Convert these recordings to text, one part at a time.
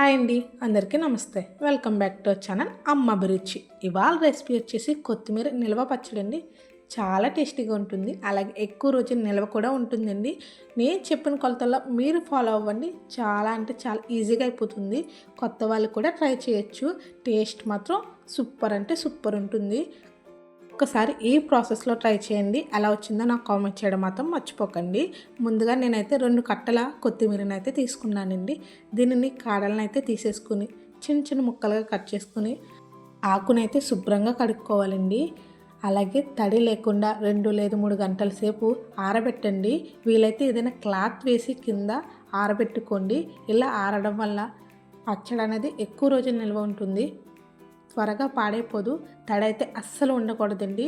Hi అండి అందరికీ నమస్తే. వెల్కమ్ బ్యాక్ టు ఛానల్ అమ్మ అభిరుచి. ఇవాళ రెసిపీ వచ్చేసి కొత్తిమీర నిల్వ పచ్చడి అండి. చాలా టేస్టీగా ఉంటుంది. అలాగే ఎక్కువ రోజు నిల్వ కూడా ఉంటుందండి. నేను చెప్పిన కొలతల్లో మీరు ఫాలో అవ్వండి. చాలా అంటే చాలా ఈజీగా అయిపోతుంది. కొత్త వాళ్ళు కూడా ట్రై చేయొచ్చు. టేస్ట్ మాత్రం సూపర్ అంటే సూపర్ ఉంటుంది. ఒక్కసారి ఈ ప్రాసెస్లో ట్రై చేయండి. ఎలా వచ్చిందో నాకు కామెంట్ చేయడం మాత్రం మర్చిపోకండి. ముందుగా నేనైతే రెండు కట్టల కొత్తిమీరని అయితే తీసుకున్నానండి. దీనిని కాడలను అయితే తీసేసుకుని చిన్న చిన్న ముక్కలుగా కట్ చేసుకుని ఆకునైతే శుభ్రంగా కడుక్కోవాలండి. అలాగే తడి లేకుండా రెండు లేదు మూడు గంటల సేపు ఆరబెట్టండి. వీలైతే ఏదైనా క్లాత్ వేసి కింద ఆరబెట్టుకోండి. ఇలా ఆరడం వల్ల పచ్చడి అనేది ఎక్కువ రోజులు నిల్వ ఉంటుంది. త్వరగా పాడైపోదు. తడి అయితే అస్సలు ఉండకూడదండి.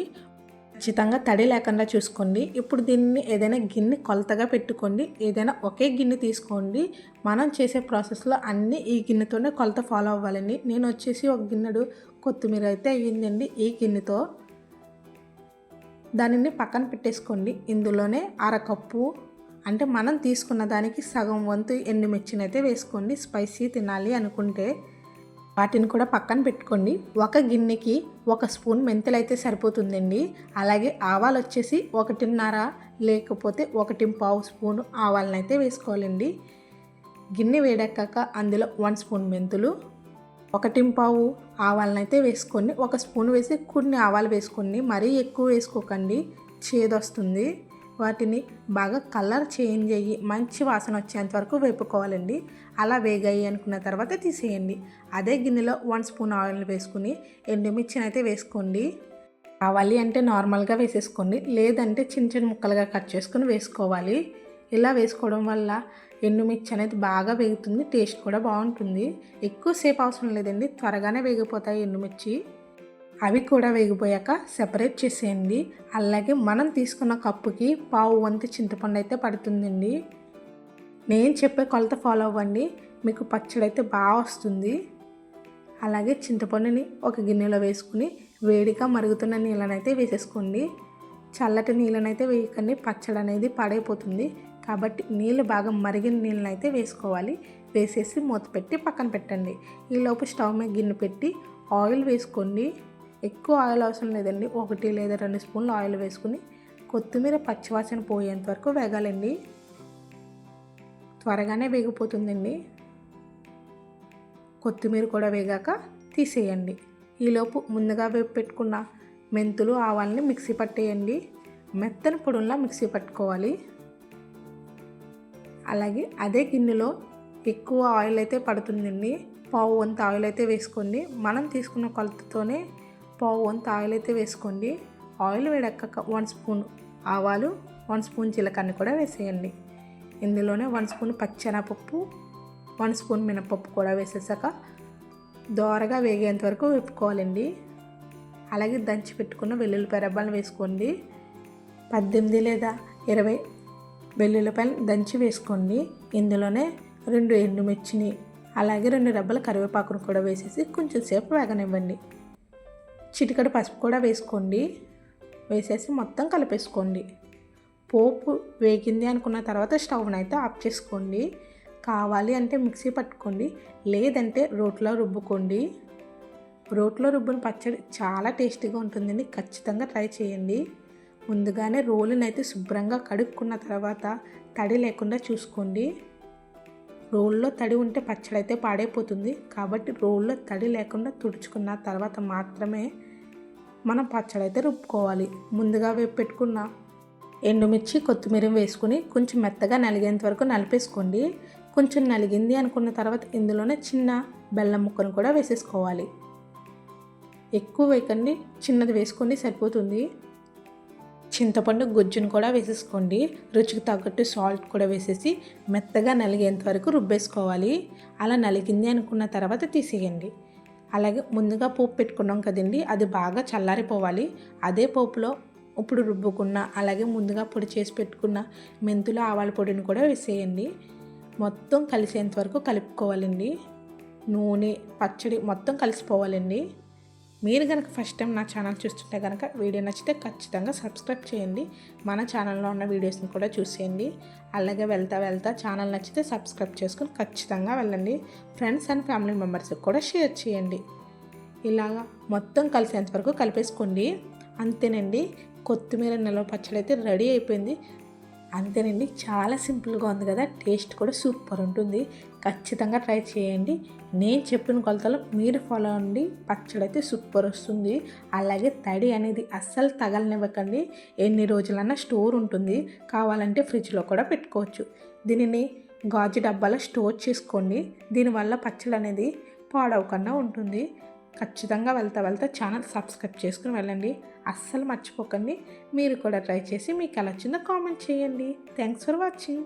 ఖచ్చితంగా తడి లేకుండా చూసుకోండి. ఇప్పుడు దీన్ని ఏదైనా గిన్నె కొలతగా పెట్టుకోండి. ఏదైనా ఒకే గిన్నె తీసుకోండి. మనం చేసే ప్రాసెస్లో అన్నీ ఈ గిన్నెతోనే కొలత ఫాలో అవ్వాలండి. నేను వచ్చేసి ఒక గిన్నెడు కొత్తిమీర అయితే అయ్యిందండి ఈ గిన్నెతో. దానిని పక్కన పెట్టేసుకోండి. ఇందులోనే అరకప్పు అంటే మనం తీసుకున్న దానికి సగం వంతు ఎండుమిర్చినైతే వేసుకోండి. స్పైసీ తినాలి అనుకుంటే. వాటిని కూడా పక్కన పెట్టుకోండి. ఒక గిన్నెకి ఒక స్పూన్ మెంతులు అయితే సరిపోతుందండి. అలాగే ఆవాలు వచ్చేసి ఒకటిన్నర లేకపోతే ఒకటి పావు స్పూన్ ఆవాలను అయితే వేసుకోవాలండి. గిన్నె వేడెక్కాక అందులో వన్ స్పూన్ మెంతులు ఒకటి పావు ఆవాలను అయితే వేసుకొని ఒక స్పూన్ వేసి కొన్ని ఆవాలు వేసుకోండి. మరీ ఎక్కువ వేసుకోకండి. చేదొస్తుంది. వాటిని బాగా కలర్ చేంజ్ అయ్యి మంచి వాసన వచ్చేంత వరకు వేపుకోవాలండి. అలా వేగాయి అనుకున్న తర్వాత తీసేయండి. అదే గిన్నెలో వన్ స్పూన్ ఆయిల్ వేసుకుని ఎండుమిర్చిని అయితే వేసుకోండి. కావాలి అంటే నార్మల్గా వేసేసుకోండి. లేదంటే చిన్న చిన్న ముక్కలుగా కట్ చేసుకుని వేసుకోవాలి. ఇలా వేసుకోవడం వల్ల ఎండుమిర్చి అనేది బాగా వేగుతుంది టేస్ట్ కూడా బాగుంటుంది. ఎక్కువసేపు అవసరం లేదండి. త్వరగానే వేగిపోతాయి ఎండుమిర్చి. అవి కూడా వేగిపోయాక సెపరేట్ చేసేయండి. అలాగే మనం తీసుకున్న కప్పుకి పావు వంతు చింతపండు అయితే పడుతుందండి. నేను చెప్పే కొలత ఫాలో అవ్వండి. మీకు పచ్చడి అయితే బాగా వస్తుంది. అలాగే చింతపండుని ఒక గిన్నెలో వేసుకుని వేడిగా మరుగుతున్న నీళ్ళనైతే వేసేసుకోండి. చల్లటి నీళ్ళనైతే వేయకండి. పచ్చడి అనేది పాడైపోతుంది. కాబట్టి నీళ్ళు బాగా మరిగిన నీళ్ళనైతే వేసుకోవాలి. వేసేసి మూత పెట్టి పక్కన పెట్టండి. ఈలోపు స్టవ్ మీద గిన్నె పెట్టి ఆయిల్ వేసుకోండి. ఎక్కువ ఆయిల్ అవసరం లేదండి. ఒకటి లేదా రెండు స్పూన్లు ఆయిల్ వేసుకుని కొత్తిమీర పచ్చివాసన పోయేంత వరకు వేగాలండి. త్వరగానే వేగిపోతుందండి. కొత్తిమీర కూడా వేగాక తీసేయండి. ఈలోపు ముందుగా వేపు పెట్టుకున్న మెంతులు ఆవాలని మిక్సీ పట్టేయండి. మెత్తని పొడుల్లా మిక్సీ పట్టుకోవాలి. అలాగే అదే గిన్నెలో ఎక్కువ ఆయిల్ అయితే పడుతుందండి. పావు వంత ఆయిల్ అయితే వేసుకోండి. మనం తీసుకున్న కొలతతోనే పావు వంత ఆయిల్ అయితే వేసుకోండి. ఆయిల్ వేడెక్కాక వన్ స్పూన్ ఆవాలు వన్ స్పూన్ జీలకర్ర కూడా వేసేయండి. ఇందులోనే వన్ స్పూన్ పచ్చెనపప్పు వన్ స్పూన్ మినపప్పు కూడా వేసేసాక దోరగా వేగేంత వరకు విప్పుకోవాలండి అలాగే దంచి పెట్టుకున్న వెల్లుల్లిపాయ రబ్బాలను వేసుకోండి. పద్దెనిమిది లేదా ఇరవై వెల్లుల్లిపాయలు దంచి వేసుకోండి. ఇందులోనే రెండు ఎండుమిర్చిని అలాగే రెండు రెబ్బల కరివేపాకును కూడా వేసేసి కొంచెం సేపు వేగనివ్వండి. చిటికడు పసుపు కూడా వేసుకోండి. వేసేసి మొత్తం కలిపేసుకోండి. పోపు వేగింది అనుకున్న తర్వాత స్టవ్ని అయితే ఆఫ్ చేసుకోండి. కావాలి అంటే మిక్సీ పట్టుకోండి. లేదంటే రోట్లో రుబ్బుకోండి. రోట్లో రుబ్బున పచ్చడి చాలా టేస్టీగా ఉంటుందండి. ఖచ్చితంగా ట్రై చేయండి. ముందుగానే రోలునైతే శుభ్రంగా కడుక్కున్న తర్వాత తడి లేకుండా చూసుకోండి. రోల్లో తడి ఉంటే పచ్చడి అయితే పాడైపోతుంది. కాబట్టి రోల్లో తడి లేకుండా తుడుచుకున్న తర్వాత మాత్రమే మనం పచ్చడి అయితే రుబ్బుకోవాలి. ముందుగా వేపు పెట్టుకున్న ఎండుమిర్చి కొత్తిమీర వేసుకుని కొంచెం మెత్తగా నలిగేంత వరకు నలిపేసుకోండి. కొంచెం నలిగింది అనుకున్న తర్వాత ఇందులోనే చిన్న బెల్లం ముక్కను కూడా వేసేసుకోవాలి. ఎక్కువ వేయకండి చిన్నది వేసుకోండి సరిపోతుంది. చింతపండు గుజ్జును కూడా వేసేసుకోండి. రుచికి తగ్గట్టు సాల్ట్ కూడా వేసేసి మెత్తగా నలిగేంత వరకు రుబ్బేసుకోవాలి. అలా నలిగింది అనుకున్న తర్వాత తీసేయండి. అలాగే ముందుగా పోపు పెట్టుకున్నాం కదండి అది బాగా చల్లారిపోవాలి. అదే పోపులో ఇప్పుడు రుబ్బుకున్న అలాగే ముందుగా పొడి చేసి పెట్టుకున్న మెంతులు ఆవాల పొడిని కూడా వేసేయండి. మొత్తం కలిసేంత వరకు కలుపుకోవాలండి. నూనె పచ్చడి మొత్తం కలిసిపోవాలండి. మీరు కనుక ఫస్ట్ టైం నా ఛానల్ చూస్తుంటే కనుక వీడియో నచ్చితే ఖచ్చితంగా సబ్స్క్రైబ్ చేయండి. మన ఛానల్లో ఉన్న వీడియోస్ని కూడా చూసేయండి. అలాగే వెళ్తా వెళ్తా ఛానల్ నచ్చితే సబ్స్క్రైబ్ చేసుకుని ఖచ్చితంగా వెళ్ళండి. ఫ్రెండ్స్ అండ్ ఫ్యామిలీ మెంబర్స్కి కూడా షేర్ చేయండి. ఇలాగా మొత్తం కలిసేంత వరకు కలిపేసుకోండి. అంతేనండి. కొత్తిమీర నిల్వ పచ్చడి అయితే రెడీ అయిపోయింది. అంతేనండి. చాలా సింపుల్గా ఉంది కదా. టేస్ట్ కూడా సూపర్ ఉంటుంది. ఖచ్చితంగా ట్రై చేయండి. నేను చెప్పిన కొలతలు మీరు ఫాలో అవ్వండి. పచ్చడి అయితే సూపర్ వస్తుంది. అలాగే తడి అనేది అస్సలు తగలనివ్వకండి. ఎన్ని రోజులన్నా స్టోర్ ఉంటుంది. కావాలంటే ఫ్రిడ్జ్లో కూడా పెట్టుకోవచ్చు. దీనిని గాజు డబ్బాలో స్టోర్ చేసుకోండి. దీనివల్ల పచ్చడి అనేది పాడవకుండా ఉంటుంది. ఖచ్చితంగా వెళ్తా వెళ్తా ఛానల్ సబ్స్క్రైబ్ చేసుకుని వెళ్ళండి. అస్సలు మర్చిపోకండి. మీరు కూడా ట్రై చేసి మీకు ఎలా వచ్చిందో కామెంట్ చేయండి. Thanks for watching.